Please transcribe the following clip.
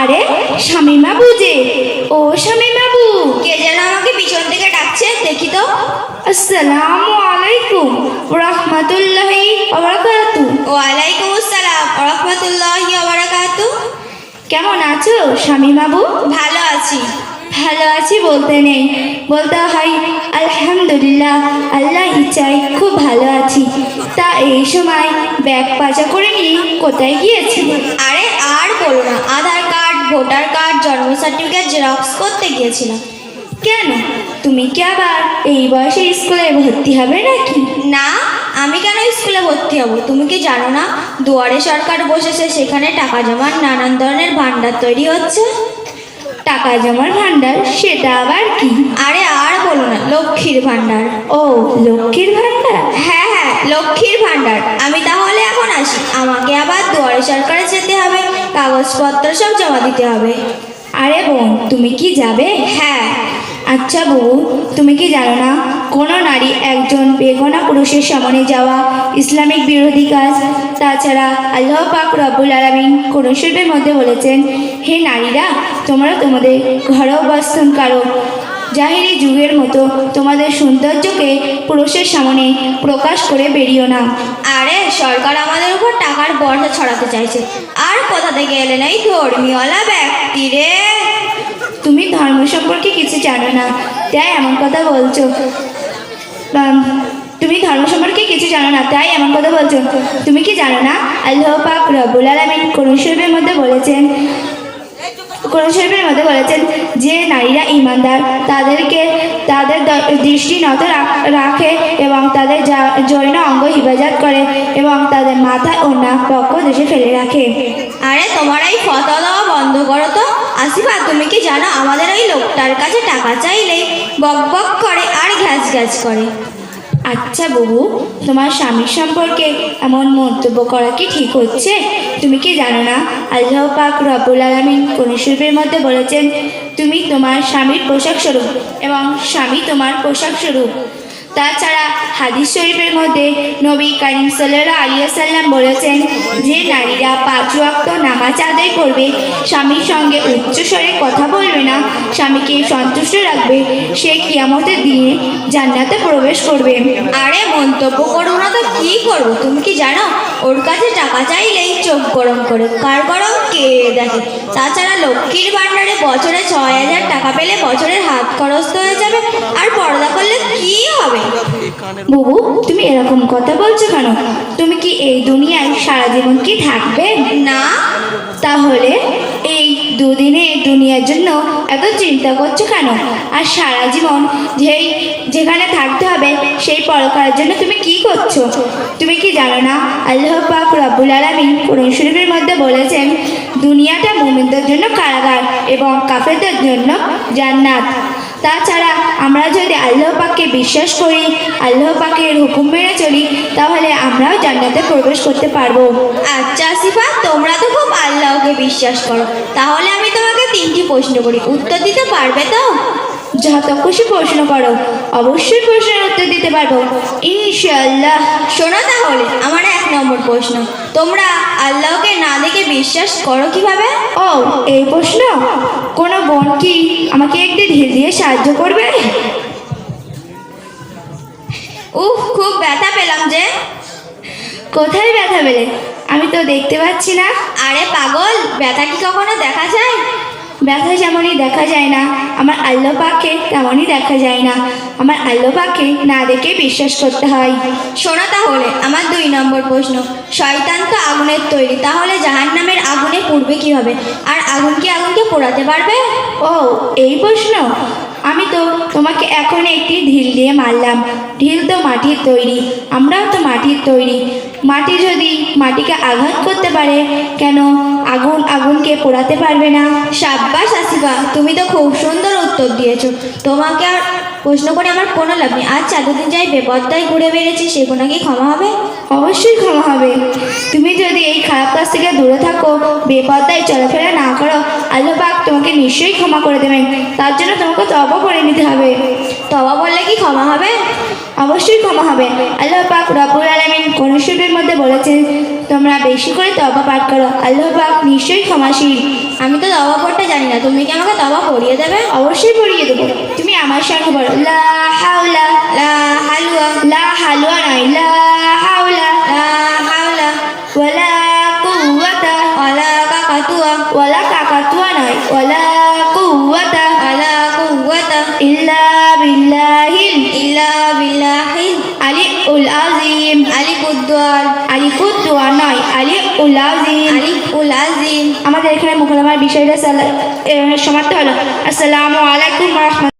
আরে শামিমা বুঝে। ও শামিমা বু। কে যেন আমাকে পিছন থেকে ডাকছে দেখি তো। আসসালামু আলাইকুম রহমতুল্লাহি ওবারাকাতু ওয়ালাইকুম আসসালাম রহমতুল্লাহি বারাকাতু। কেমন আছো শামিমা বু? ভালো আছি। ভালো আছি বলতে নেই। বলতে হয় আলহামদুলিল্লাহ আল্লাহ ইচ্ছায় খুব ভালো আছি। তা এই সময় ব্যাগ পাচা করে নিয়ে কোথায় গিয়েছিলে? আরে আর বলো না আধার ভোটার কার্ড জন্ম সার্টিফিকেট জেরক্স করতে গিয়েছিলাম। কেন? তুমি কি আবার এই বয়সে স্কুলে ভর্তি হবে নাকি? না আমি কেন স্কুলে ভর্তি হব? তুমি কি জানো না? দুয়ারে সরকার বসেছে সেখানে টাকা জমার নানান ধরনের ভান্ডার তৈরি হচ্ছে। টাকা জমার ভান্ডার সেটা আবার কি? আরে আর বলো না লক্ষ্মীর ভান্ডার ও লক্ষ্মীর ভান্ডার হ্যাঁ হ্যাঁ লক্ষ্মীর ভান্ডার আমি তাহলে এখন আসি। আমাকে আবার দুয়ারে সরকারে যেতে কাগজপত্র সব জমা দিতে হবে। আরে বোন তুমি কি যাবে? হ্যাঁ। আচ্ছা বউ তুমি কি জানো না কোনো নারী একজন বেগনা পুরুষের সামনে যাওয়া ইসলামিক বিরোধী কাজ? তাছাড়া আল্লাহ পাক রব্বুল আলমিন কোরআন শরীফের মধ্যে বলেছেন হে নারীরা তোমরা তোমাদের ঘরে অবস্থান কারও। জাহিরি যুগের মতো তোমাদের সৌন্দর্যকে পুরুষের সামনে প্রকাশ করে বেরিও না। আরে সরকার আমাদের উপর টাকার বর্ষা ছড়াতে চাইছে। আর কোথা থেকে এলেন নাই ধর্মীয়লা ব্যক্তি রে? তুমি ধর্ম সম্পর্কে কিছু জানো না তাই এমন কথা বলছো। তুমি ধর্ম সম্পর্কে কিছু জানো না তাই এমন কথা বলছো। তুমি কি জানো না? আল্লাহ পাক রব্বুল আলমিন শরীফের মধ্যে বলেছেন কোরআন শরীফের মধ্যে বলেছেন যে নারীরা ইমানদার, তাদেরকে তাদের দৃষ্টি নত রাখে এবং তাদের জৈন অঙ্গ হিফাজত করে এবং তাদের মাথা ও নাক পক্ষ দেশে ফেলে রাখে। আরে, তোমার এই ফটো দেওয়া বন্ধ করো তো। আসিফা, তুমি কি জানো আমাদের ওই লোকটার কাছে টাকা চাইলেই বক বক করে আর ঘ্যাস ঘ্যাস করে? আচ্ছা বাবু, তোমার স্বামীর সম্পর্কে এমন মন্তব্য করা কি ঠিক হচ্ছে? তুমি কি জানো না? আল্লাহ পাক রবুল আলমিন কোন শিল্পের মধ্যে বলেছেন, তুমি তোমার স্বামীর পোশাক স্বরূপ এবং স্বামী তোমার পোশাক স্বরূপ। তাছাড়া হাদিস শরীফের মধ্যে নবী করিম সাল্লাহ আলিয়া সাল্লাম বলেছেন যে নারীরা পাঁচ ওয়াক্ত নামাজ আদায় করবে, স্বামীর সঙ্গে উচ্চস্বরে কথা বলবে না, স্বামীকে সন্তুষ্ট রাখবে, সে কিয়ামতের দিনে জান্নাতে প্রবেশ করবে। আরে মন্তব্য করো না তো, কি করব? তুমি কি জানো? ওর কাছে টাকা চাইলেই চোখ গরম করে, কার গরম? কে দেখে? তাছাড়া লক্ষ্মীর ভাণ্ডারে বছরে ছয় হাজার টাকা পেলে বছরের হাত খরচ হয়ে যাবে, আর পর্দা করলে কি হবে? বুবু তুমি এরকম কথা বলছো কেন? তুমি কি এই দুনিয়ায় সারা জীবন কি থাকবে? না। তাহলে এই দুদিনে দুনিয়ার জন্য এত চিন্তা করছ কেন? আর সারা জীবন যেই যেখানে থাকতে হবে সেই পরকারের জন্য তুমি কি করছ? তুমি কি জানো না? আল্লাহ পাক রব্বুল আলমিন কোরআন শরীফের মধ্যে বলেছেন দুনিয়াটা মুমিনদের জন্য কারাগার এবং কাফেরদের জন্য জান্নাত। তাছাড়া আমরা যদি আল্লাহ পাককে বিশ্বাস করি আল্লাহ পাকের হুকুম মেনে চলি তাহলে আমরাও জান্নাতে প্রবেশ করতে পারব। আচ্ছা আসিফা তোমরা তো খুব আল্লাহকে বিশ্বাস করো। তাহলে আমি তোমাকে তিনটি প্রশ্ন করি। উত্তর দিতে পারবে তো? যত খুশি প্রশ্ন করো। অবশ্যই প্রশ্নের উত্তর দিতে পারব। ইনশাল্লাহ শোনো তাহলে নম্বর প্রশ্ন। তোমরা আল্লাহকে না দেখে বিশ্বাস করো কীভাবে? ও এই প্রশ্ন? কোনো বোন কি আমাকে একটি ঢিল দিয়ে সাহায্য করবে? উফ খুব ব্যথা পেলাম যে। কোথায় ব্যথা পেলে? আমি তো দেখতে পাচ্ছি না। আরে পাগল ব্যথা কি কখনো দেখা যায়? ব্যথা যেমনই দেখা যায় না, আমার আল্লাহ পাকে তেমনই দেখা যায় না। আমার আল্লো পাকে না দেখে বিশ্বাস করতে হয়। শোনো তাহলে, আমার দুই নম্বর প্রশ্ন। শয়তান তো আগুনের তৈরি, তাহলে জাহান নামের আগুনে পুড়বে কীভাবে আর আগুন কি আগুনকে পোড়াতে পারবে? ও, এই প্রশ্ন? আমি তো তোমাকে এখন একটি ঢিল দিয়ে মারলাম। ঢিল তো মাটির তৈরি, আমরাও তো মাটির তৈরি। মাটি যদি মাটিকে আঘাত করতে পারে, কেন আগুন আগুনকে পোড়াতে পারবে না? সাব্বাস আসিবা, তুমি তো খুব সুন্দর উত্তর দিয়েছ। তোমাকে আর প্রশ্ন করে আমার কোনো লাভ নেই। আচ্ছা দিন যাই বেপদ্দায় ঘুরে বেড়েছি সেগুলো কি ক্ষমা হবে? অবশ্যই ক্ষমা হবে। তুমি যদি এই খারাপ কাজ থেকে দূরে থাকো বেপদ্দায় চলাফেরা না করো আল্লাহ পাক তোমাকে নিশ্চয়ই ক্ষমা করে দেবেন। তার জন্য তোমাকে তবা করে নিতে হবে। তবা বললে কি ক্ষমা হবে? অবশ্যই ক্ষমা হবে। আল্লাহ পাক রব্বুল আলামিন কোন মধ্যে বলেছেন, তোমরা বেশি করে তবা পাঠ করো। আল্লাহ পাক নিশ্চয়ই ক্ষমাশীল। আমি তো দাবা পড়তে জানি না। তুমি কি আমাকে দাবা পড়িয়ে দেবে? অবশ্যই পড়িয়ে দেবো। তুমি আমার সঙ্গে বলো, লা হাওলা হালুয়া, লা হালুয়া নয় লা হাওলা লা হাওলা কাকাতুয়া, ওয়ালা কাকাতুয়া নয় ওয়ালা উল আজিম আলিপুদ্দার আলিকুদ্দোয়া নয় আলী উল আজিম আলিফুল আজিম আমাদের এখানে মুখলামার বিষয়টা সমাপ্ত হলো। আসসালামু আলাইকুম